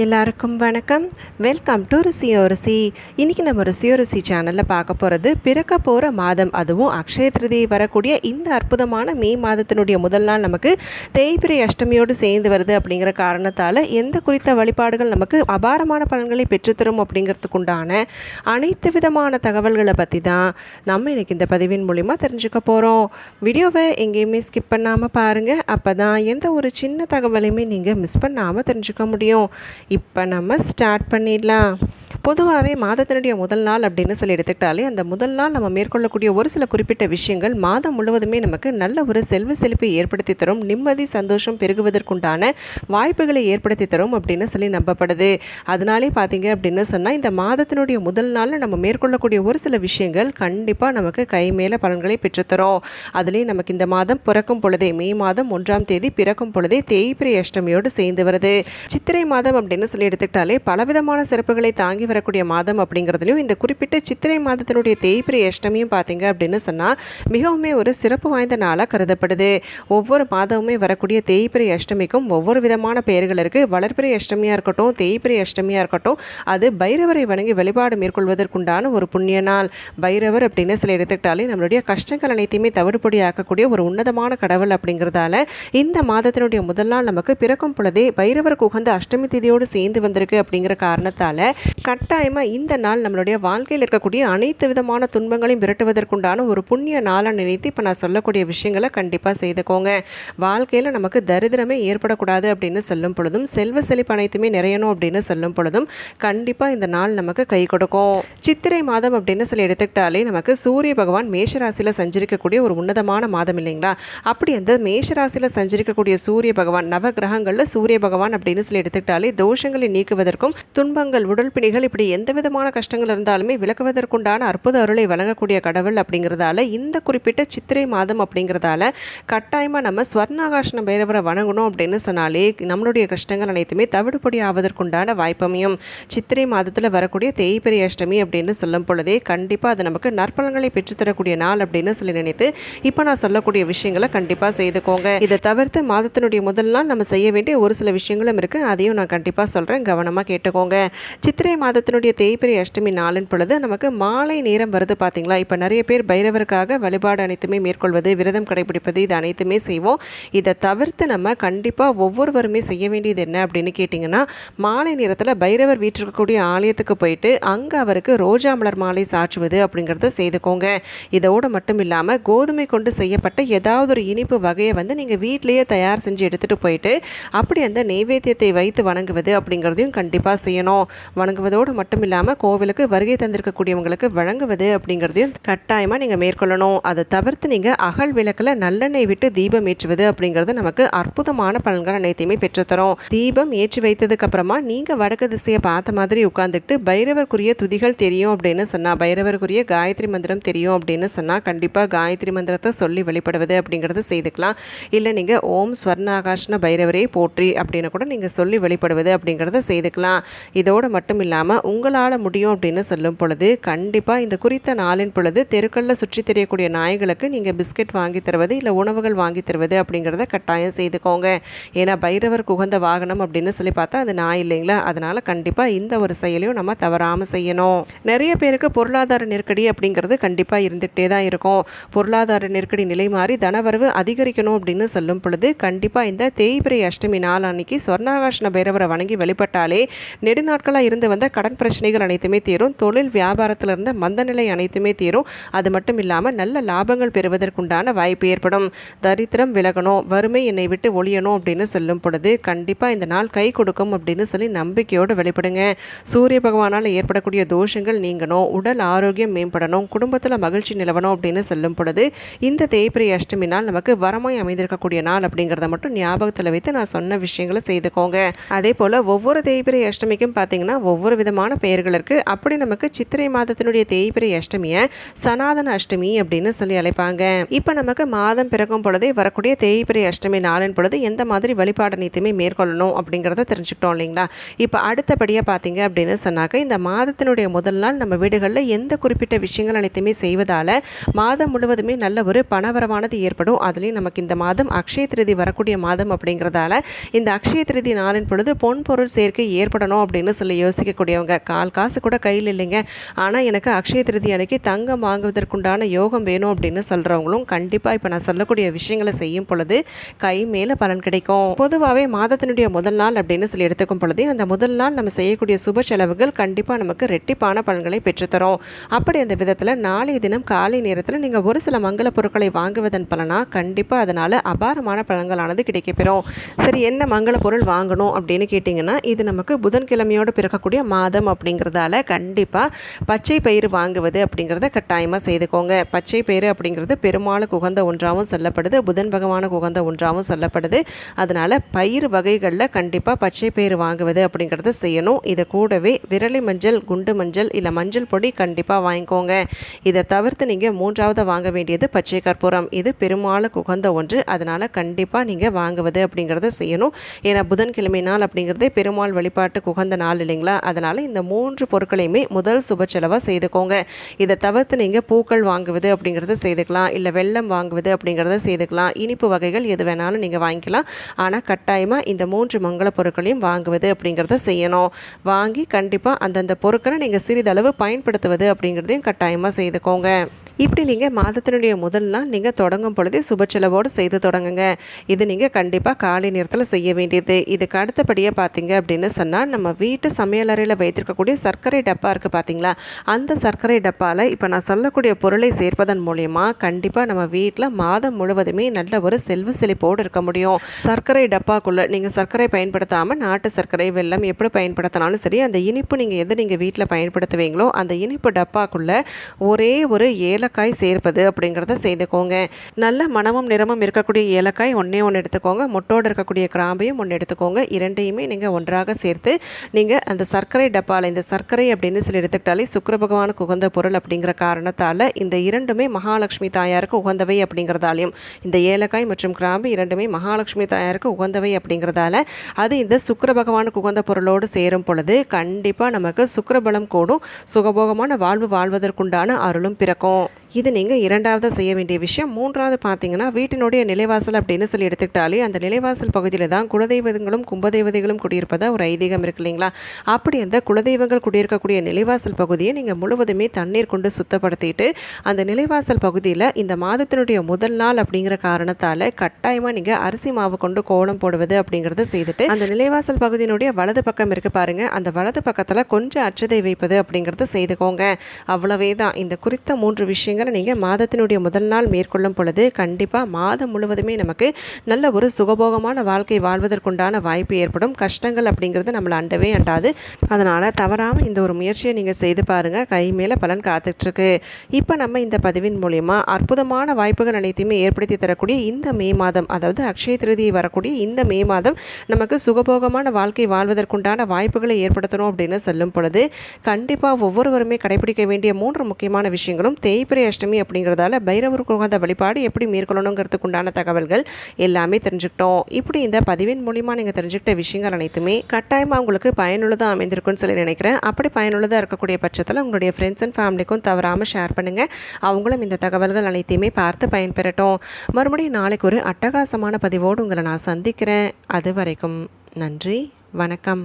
எல்லாருக்கும் வணக்கம். Welcome to ருசியோ ருசி. இன்றைக்கி நம்ம ருசியோ ருசி சேனலில் பார்க்க போகிறது பிறக்க போகிற மாதம். அதுவும் அக்ஷய திருதியை வரக்கூடிய இந்த அற்புதமான மே மாதத்தினுடைய முதல் நாள் நமக்கு தேய்பிரை அஷ்டமியோடு சேர்ந்து வருது அப்படிங்கிற காரணத்தால் எந்த குறித்த வழிபாடுகள் நமக்கு அபாரமான பலன்களை பெற்றுத்தரும் அப்படிங்கிறதுக்கு உண்டான அனைத்து விதமான தகவல்களை பற்றி தான் நம்ம இன்றைக்கி இந்த பதிவின் மூலிமா தெரிஞ்சுக்க போகிறோம் வீடியோவை எங்கேயுமே ஸ்கிப் பண்ணாமல் பாருங்கள் அப்போ தான் எந்த ஒரு சின்ன தகவலையுமே நீங்கள் மிஸ் பண்ணாமல் தெரிஞ்சுக்க முடியும். இப்போ நம்ம ஸ்டார்ட் பண்ணிடலாம். பொதுவாகவே மாதத்தினுடைய முதல் நாள் அப்படின்னு சொல்லி எடுத்துக்கிட்டாலே அந்த முதல் நாள் நம்ம மேற்கொள்ளக்கூடிய ஒரு சில குறிப்பிட்ட விஷயங்கள் மாதம் முழுவதுமே நமக்கு நல்ல ஒரு செல்வ செழிப்பை ஏற்படுத்தி தரும் நிம்மதி சந்தோஷம் பெருகுவதற்குண்டான வாய்ப்புகளை ஏற்படுத்தி தரும் அப்படின்னு சொல்லி நம்பப்படுது. அதனாலே பார்த்தீங்க அப்படின்னு சொன்னால் இந்த மாதத்தினுடைய முதல் நாளில் நம்ம மேற்கொள்ளக்கூடிய ஒரு சில விஷயங்கள் கண்டிப்பாக நமக்கு கை மேலே பலன்களை பெற்றுத்தரும். அதுலேயும் நமக்கு இந்த மாதம் பிறக்கும் பொழுதே மே மாதம் ஒன்றாம் தேதி பிறக்கும் பொழுதே தேய்பிரை அஷ்டமியோடு சேர்ந்து வருது. சித்திரை மாதம் அப்படின்னு சொல்லி எடுத்துக்கிட்டாலே பலவிதமான சிறப்புகளை தாங்கி வரக்கூடிய மாதம் அப்படிங்கிறதுலையும் இந்த குறிப்பிட்ட சித்திரை மாதத்தினுடைய தேய்பிரை அஷ்டமியும் பார்த்தீங்க அப்படின்னு சொன்னால் மிகவுமே ஒரு சிறப்பு வாய்ந்த நாளாக கருதப்படுது. ஒவ்வொரு மாதமுமே வரக்கூடிய தேய்பிரி அஷ்டமிக்கும் ஒவ்வொரு விதமான பெயர்கள் இருக்குது வளர்பிறை அஷ்டமியாக இருக்கட்டும் தேய்பிரி அஷ்டமியாக இருக்கட்டும் அது பைரவரை வணங்கி வழிபாடு மேற்கொள்வதற்குண்டான ஒரு புண்ணிய நாள். பைரவர் அப்படின்னு சில எடுத்துக்கிட்டாலே நம்மளுடைய கஷ்டங்கள் அனைத்தையுமே தவிடுபொடி ஆக்கக்கூடிய ஒரு உன்னதமான கடவுள் அப்படிங்கிறதால இந்த மாதத்தினுடைய முதல் நாள் நமக்கு பிறக்கும் பொழுதே பைரவருக்கு உகந்த அஷ்டமி திதியோடு சேர்ந்து வந்திருக்கு அப்படிங்கிற காரணத்தால் கட் கட்டாயமாக இந்த நாள் நம்மளுடைய வாழ்க்கையில் இருக்கக்கூடிய அனைத்து விதமான துன்பங்களையும் விரட்டுவதற்குண்டான ஒரு புண்ணிய நாளாக நினைத்து இப்போ நான் சொல்லக்கூடிய விஷயங்களை கண்டிப்பாக செய்துக்கோங்க. வாழ்க்கையில் நமக்கு தரித்திரமே ஏற்படக்கூடாது அப்படின்னு சொல்லும் பொழுதும் செல்வ செழிப்பு அனைத்துமே நிறையணும் அப்படின்னு சொல்லும் பொழுதும் கண்டிப்பாக இந்த நாள் நமக்கு கை கொடுக்கும். சித்திரை மாதம் அப்படின்னு சொல்லி எடுத்துக்கிட்டாலே நமக்கு சூரிய பகவான் மேஷராசியில் சஞ்சரிக்கக்கூடிய ஒரு உன்னதமான மாதம் இல்லைங்களா? அப்படி அந்த மேஷராசியில் சஞ்சரிக்கக்கூடிய சூரிய பகவான் நவ கிரகங்களில் சூரிய பகவான் அப்படின்னு சொல்லி எடுத்துக்கிட்டாலே தோஷங்களை நீக்குவதற்கும் துன்பங்கள் உடல் பிணிகள் இப்படி எந்த விதமான கஷ்டங்கள் இருந்தாலுமே விளக்குவதற்குண்டான அற்புத அருளை வழங்கக்கூடிய கடவுள் அப்படிங்கிறதால இந்த குறிப்பிட்ட சித்திரை மாதம் அப்படிங்கிறதால கட்டாயமாக நம்ம ஸ்வர்ணாகாஷன பைரவரை வணங்கணும் அப்படின்னு சொன்னாலே நம்மளுடைய கஷ்டங்கள் அனைத்துமே தவிடுபொடி ஆவதற்குண்டான வாய்ப்பமையும் சித்திரை மாதத்தில் வரக்கூடிய தேய்பிரை அஷ்டமி அப்படின்னு சொல்லும் பொழுதே கண்டிப்பாக அது நமக்கு நற்பலன்களை பெற்றுத்தரக்கூடிய நாள் அப்படின்னு சொல்லி நினைத்து இப்போ நான் சொல்லக்கூடிய விஷயங்களை கண்டிப்பாக செய்துக்கோங்க. இதை தவிர்த்து மாதத்தினுடைய முதல் நாள் நம்ம செய்ய வேண்டிய ஒரு சில விஷயங்களும் இருக்குது அதையும் நான் கண்டிப்பாக சொல்கிறேன் கவனமாக கேட்டுக்கோங்க. சித்திரை மாதத்தினுடைய தேய்பிரை அஷ்டமி நாளின் பொழுது நமக்கு மாலை நேரம் வருது பார்த்தீங்களா இப்போ நிறைய பேர் பைரவருக்காக வழிபாடு அனைத்துமே மேற்கொள்வது விரதம் கடைபிடிப்பது இது அனைத்துமே செய்வோம். இதை தவிர்த்து நம்ம கண்டிப்பாக ஒவ்வொருவருமே செய்ய வேண்டியது என்ன அப்படின்னு கேட்டிங்கன்னா மாலை நேரத்தில் பைரவர் வீட்டிற்கக்கூடிய ஆலயத்துக்கு போயிட்டு அங்கே அவருக்கு ரோஜா மலர் மாலை சாற்றுவது அப்படிங்கிறத செய்துக்கோங்க. இதோடு மட்டும் இல்லாமல் கோதுமை கொண்டு செய்யப்பட்ட ஏதாவது ஒரு இனிப்பு வகையை வந்து நீங்கள் வீட்டிலேயே தயார் செஞ்சு எடுத்துகிட்டு போயிட்டு அப்படி அந்த நெய்வேத்தியத்தை வைத்து வணங்குவது அப்படிங்கிறதையும் கண்டிப்பாக செய்யணும். வணங்குவதோடு மட்டும் இல்லாமல் கோவிலுக்கு வருகை தந்திருக்கக்கூடியவங்களுக்கு வழங்குவது அப்படிங்கிறதையும் கட்டாயமாக நீங்கள் மேற்கொள்ளணும். அதை தவிர்த்து நீங்கள் அகல் விளக்கில் நல்லெண்ணெய் விட்டு தீபம் ஏற்றுவது அப்படிங்கிறது நமக்கு அற்புதமான பலன்கள் அனைத்தையுமே பெற்றுத்தரும். தீபம் ஏற்றி வைத்ததுக்கு அப்புறமா நீங்கள் வடக்கு திசையை பார்த்த மாதிரி உட்காந்துக்கிட்டு பைரவருக்குரிய துதிகள் தெரியும் அப்படின்னு சொன்னால் பைரவருக்குரிய காயத்ரி மந்திரம் தெரியும் அப்படின்னு சொன்னால் கண்டிப்பாக காயத்ரி மந்திரத்தை சொல்லி வழிபடுவது அப்படிங்கிறத செய்துக்கலாம். இல்லை நீங்கள் ஓம் ஸ்வர்ணாகாஷ்ண பைரவரே போற்றி அப்படின்னு கூட நீங்கள் சொல்லி வழிபடுவது அப்படிங்கிறத செய்துக்கலாம். இதோடு மட்டும் இல்லாமல் உங்களால் முடியும் அப்படின்னு சொல்லும் பொழுது கண்டிப்பாக இந்த குறித்த நாளின் பொழுது தெருக்களில் சுற்றி தெரியக்கூடிய நாய்களுக்கு நீங்கள் பிஸ்கெட் வாங்கி தருவது இல்லை உணவுகள் வாங்கி தருவது அப்படிங்கிறத கட்டாயம் செய்துக்கோங்க. ஏன்னா பைரவருக்கு உகந்த வாகனம் அப்படின்னு சொல்லி பார்த்தா அது நாய் இல்லைங்களா? அதனால் கண்டிப்பாக இந்த ஒரு செயலையும் நம்ம தவறாமல் செய்யணும். நிறைய பேருக்கு பொருளாதார நெருக்கடி அப்படிங்கிறது கண்டிப்பாக இருந்துகிட்டே தான் இருக்கும். பொருளாதார நெருக்கடி நிலை மாறி தனவரவு அதிகரிக்கணும் அப்படின்னு சொல்லும் பொழுது கண்டிப்பாக இந்த தேய்பிரை அஷ்டமி நாள் அன்னைக்கு சொர்ணாகாஷ்ண பைரவரை வணங்கி வெளிப்பட்டாலே நெடுநாட்களாக இருந்து வந்த கடன் பிரச்சனைகள் அனைத்துமே தீரும். தொழில் வியாபாரத்தில் இருந்த மந்தநிலை அனைத்துமே தீரும். அது மட்டும் இல்லாமல் நல்ல லாபங்கள் பெறுவதற்குண்டான வாய்ப்பு ஏற்படும். தரித்திரம் விலகணும் வறுமை என்னை விட்டு ஒழியணும் அப்படின்னு சொல்லும் பொழுது கண்டிப்பாக இந்த நாள் கை கொடுக்கும் அப்படின்னு சொல்லி நம்பிக்கையோடு வெளிப்படுங்க. சூரிய பகவானால் ஏற்படக்கூடிய தோஷங்கள் நீங்கணும் உடல் ஆரோக்கியம் மேம்படணும் குடும்பத்தில் மகிழ்ச்சி நிலவணும் அப்படின்னு சொல்லும் பொழுது இந்த தேய்பிரி அஷ்டமி நாள் நமக்கு வரமாய் அமைந்திருக்கக்கூடிய நாள் அப்படிங்கிறத மட்டும் ஞாபகத்தில் வைத்து நான் சொன்ன விஷயங்களை செய்துக்கோங்க. அதே போல் ஒவ்வொரு தேய்பிரி அஷ்டமிக்கும் பார்த்தீங்கன்னா ஒவ்வொரு விதமான பெயர்கள் இருக்குது அப்படி நமக்கு சித்திரை மாதத்தினுடைய தேய்பிரை அஷ்டமியை சனாதன அஷ்டமி அப்படின்னு சொல்லி அழைப்பாங்க. இப்போ நமக்கு மாதம் பிறக்கும் பொழுதே வரக்கூடிய தேய்பிரை அஷ்டமி நாளின் பொழுது எந்த மாதிரி வழிபாடு அனைத்துமே மேற்கொள்ளணும் அப்படிங்கிறத தெரிஞ்சுக்கிட்டோம் இல்லைங்களா? இப்போ அடுத்தபடியாக பார்த்தீங்க அப்படின்னு சொன்னாக்க இந்த மாதத்தினுடைய முதல் நாள் நம்ம வீடுகளில் எந்த குறிப்பிட்ட விஷயங்கள் அனைத்துமே செய்வதால் மாதம் முழுவதுமே நல்ல ஒரு பணவரவானது ஏற்படும். அதுலேயும் நமக்கு இந்த மாதம் அக்ஷய திருதி வரக்கூடிய மாதம் அப்படிங்கிறதால இந்த அக்ஷய திருதி நாளின் பொழுது பொன் பொருள் சேர்க்கை ஏற்படணும் அப்படின்னு சொல்லி யோசிக்கக்கூடிய யோசிக்கக்கூடியவங்க கால் காசு கூட கையில் இல்லைங்க. ஆனால் எனக்கு அக்ஷய திருதி அன்னைக்கு தங்கம் வாங்குவதற்குண்டான யோகம் வேணும் அப்படின்னு சொல்கிறவங்களும் கண்டிப்பாக இப்போ நான் சொல்லக்கூடிய விஷயங்களை செய்யும் பொழுது கை மேலே பலன் கிடைக்கும். பொதுவாகவே மாதத்தினுடைய முதல் நாள் அப்படின்னு சொல்லி எடுத்துக்கும் பொழுது அந்த முதல் நாள் நம்ம செய்யக்கூடிய சுப செலவுகள் கண்டிப்பாக நமக்கு ரெட்டிப்பான பலன்களை பெற்றுத்தரும். அப்படி அந்த விதத்தில் நாளைய தினம் காலை நேரத்தில் நீங்கள் ஒரு சில மங்கள பொருட்களை வாங்குவதன் பலனாக கண்டிப்பாக அதனால் அபாரமான பலன்களானது கிடைக்கப்பெறும். சரி என்ன மங்கள பொருள் வாங்கணும் அப்படின்னு கேட்டிங்கன்னா இது நமக்கு புதன்கிழமையோடு பிறக்கக்கூடிய மாதம் அப்படிங்கிறதால கண்டிப்பாக பச்சை பயிறு வாங்குவது அப்படிங்கிறத கட்டாயமாக செய்துக்கோங்க. பச்சை பயிறு அப்படிங்கிறது பெருமாளுக்கு உகந்த ஒன்றாகவும் சொல்லப்படுது புதன் பகவானுக்கு உகந்த ஒன்றாகவும் சொல்லப்படுது. அதனால் பயிர் வகைகளில் கண்டிப்பாக பச்சை பயிறு வாங்குவது அப்படிங்கிறத செய்யணும். இதை கூடவே விரலி மஞ்சள் குண்டு மஞ்சள் இல்லை மஞ்சள் பொடி கண்டிப்பாக வாங்கிக்கோங்க. இதை தவிர்த்து நீங்கள் மூன்றாவது வாங்க வேண்டியது பச்சை கற்பூரம். இது பெருமாளுக்கு உகந்த ஒன்று. அதனால் கண்டிப்பாக நீங்கள் வாங்குவது அப்படிங்கிறத செய்யணும். ஏன்னா புதன்கிழமை நாள் அப்படிங்கிறதே பெருமாள் வழிபாட்டுக்கு உகந்த நாள் இல்லைங்களா? அதனால் இந்த மூன்று பொருட்களையுமே முதல் சுப செலவாக செய்துக்கோங்க. இதை தவிர்த்து நீங்கள் பூக்கள் வாங்குவது அப்படிங்கிறத செய்துக்கலாம். இல்லை வெள்ளம் வாங்குவது அப்படிங்கிறத செய்துக்கலாம். இனிப்பு வகைகள் எது வேணாலும் நீங்கள் வாங்கிக்கலாம். ஆனால் கட்டாயமாக இந்த மூன்று மங்கள பொருட்களையும் வாங்குவது அப்படிங்கிறத செய்யணும். வாங்கி கண்டிப்பாக அந்தந்த பொருட்களை நீங்கள் சிறிதளவு பயன்படுத்துவது அப்படிங்கிறதையும் கட்டாயமாக செய்துக்கோங்க. இப்படி நீங்கள் மாதத்தினுடைய முதல் நாள் நீங்கள் தொடங்கும் பொழுதே சுப செலவோடு செய்து தொடங்குங்க. இது நீங்கள் கண்டிப்பாக காலை நேரத்தில் செய்ய வேண்டியது. இதுக்கு அடுத்தபடியாக பார்த்தீங்க அப்படின்னு சொன்னால் நம்ம வீட்டு சமையலறையில் வைத்திருக்கக்கூடிய சர்க்கரை டப்பா இருக்குது பார்த்தீங்களா அந்த சர்க்கரை டப்பாவில் இப்போ நான் சொல்லக்கூடிய பொருளை சேர்ப்பதன் மூலயமா கண்டிப்பாக நம்ம வீட்டில் மாதம் முழுவதுமே நல்ல ஒரு செல்வ செழிப்போடு இருக்க முடியும். சர்க்கரை டப்பாக்குள்ளே நீங்கள் சர்க்கரை பயன்படுத்தாமல் நாட்டு சர்க்கரை வெள்ளம் எப்படி பயன்படுத்தினாலும் சரி அந்த இனிப்பு நீங்கள் எது நீங்கள் வீட்டில் பயன்படுத்துவீங்களோ அந்த இனிப்பு டப்பாக்குள்ளே ஒரே ஒரு ஏழு ஏலக்காய் சேர்ப்பது அப்படிங்கிறத செய்துக்கோங்க. நல்ல மனமும் நிறமும் இருக்கக்கூடிய ஏலக்காய் ஒன்றே ஒன்று எடுத்துக்கோங்க. மொட்டோடு இருக்கக்கூடிய கிராம்பையும் ஒன்று எடுத்துக்கோங்க. இரண்டையுமே நீங்கள் ஒன்றாக சேர்த்து நீங்கள் அந்த சர்க்கரை டப்பாவில் இந்த சர்க்கரை அப்படின்னு சொல்லி எடுத்துக்கிட்டாலே சுக்கர பகவானுக்கு உகந்த பொருள் அப்படிங்கிற காரணத்தால் இந்த இரண்டுமே மகாலட்சுமி தாயாருக்கு உகந்தவை அப்படிங்கிறதாலையும் இந்த ஏலக்காய் மற்றும் கிராம்பு இரண்டுமே மகாலட்சுமி தாயாருக்கு உகந்தவை அப்படிங்கிறதால அது இந்த சுக்கர பகவானுக்கு உகந்த பொருளோடு சேரும் பொழுது கண்டிப்பாக நமக்கு சுக்கரபலம் கூடும். சுகபோகமான வாழ்வு வாழ்வதற்குண்டான அருளும் பிறக்கும். out. இது நீங்கள் இரண்டாவது செய்ய வேண்டிய விஷயம். மூன்றாவது பார்த்தீங்கன்னா வீட்டினுடைய நிலைவாசல் அப்படின்னு சொல்லி எடுத்துக்கிட்டாலே அந்த நிலைவாசல் பகுதியில் தான் குலதெய்வங்களும் கும்பதெய்வதைகளும் குடியிருப்பதா ஒரு ஐதீகம் இருக்கு இல்லைங்களா? அப்படி அந்த குலதெய்வங்கள் குடியிருக்கக்கூடிய நிலைவாசல் பகுதியை நீங்கள் முழுவதுமே தண்ணீர் கொண்டு சுத்தப்படுத்திட்டு அந்த நிலைவாசல் பகுதியில் இந்த மாதத்தினுடைய முதல் நாள் அப்படிங்கிற காரணத்தால் கட்டாயமாக நீங்கள் அரிசி மாவு கொண்டு கோலம் போடுவது அப்படிங்கிறத செய்துட்டு அந்த நிலைவாசல் பகுதியினுடைய வலது பக்கம் இருக்கு பாருங்க. அந்த வலது பக்கத்தில் கொஞ்சம் அச்சதை வைப்பது அப்படிங்கிறத செய்துக்கோங்க. அவ்வளவே தான் இந்த குறித்த மூன்று விஷயங்கள் நீங்கள் மாதத்தினுடைய முதல் நாள் மேற்கொள்ளும் பொழுது கண்டிப்பாக மாதம் முழுவதுமே நமக்கு நல்ல ஒரு சுகபோகமான வாழ்க்கை வாழ்வதற்குண்டான வாய்ப்பு ஏற்படும். கஷ்டங்கள் அப்படிங்கிறது நம்மளை அண்டவே அண்டாது. அதனால் தவறாமல் இந்த ஒரு முயற்சியை நீங்கள் செய்து பாருங்கள் கை மேலே பலன் காத்துட்ருக்கு. இப்போ நம்ம இந்த பதிவின் மூலயமா அற்புதமான வாய்ப்புகள் அனைத்தையுமே ஏற்படுத்தி தரக்கூடிய இந்த மே மாதம் அதாவது அக்ஷய திருதியை வரக்கூடிய இந்த மே மாதம் நமக்கு சுகபோகமான வாழ்க்கை வாழ்வதற்குண்டான வாய்ப்புகளை ஏற்படுத்தணும் அப்படின்னு சொல்லும் பொழுது கண்டிப்பாக ஒவ்வொருவருமே கடைபிடிக்க வேண்டிய மூன்று முக்கியமான விஷயங்களும் தேய்பிரை அஷ்டமி அப்படிங்கிறதால பைரவருக்கு உகந்த வழிபாடு எப்படி மேற்கொள்ளணுங்கிறதுக்கு உண்டான தகவல்கள் எல்லாமே தெரிஞ்சுக்கிட்டோம். இப்படி இந்த பதிவின் மூலிமா நீங்கள் தெரிஞ்சுக்கிட்ட விஷயங்கள் அனைத்துமே கட்டாயமாக உங்களுக்கு பயனுள்ளதாக அமைந்திருக்குன்னு சொல்லி நினைக்கிறேன். அப்படி பயனுள்ளதாக இருக்கக்கூடிய பட்சத்தில் உங்களுடைய ஃப்ரெண்ட்ஸ் அண்ட் ஃபேமிலிக்கும் தவறாமல் ஷேர் பண்ணுங்கள் அவங்களும் இந்த தகவல்கள் அனைத்தையுமே பார்த்து பயன்பெறட்டும். மறுபடியும் நாளைக்கு ஒரு அட்டகாசமான பதிவோடு உங்களை நான் சந்திக்கிறேன். அது வரைக்கும் நன்றி வணக்கம்.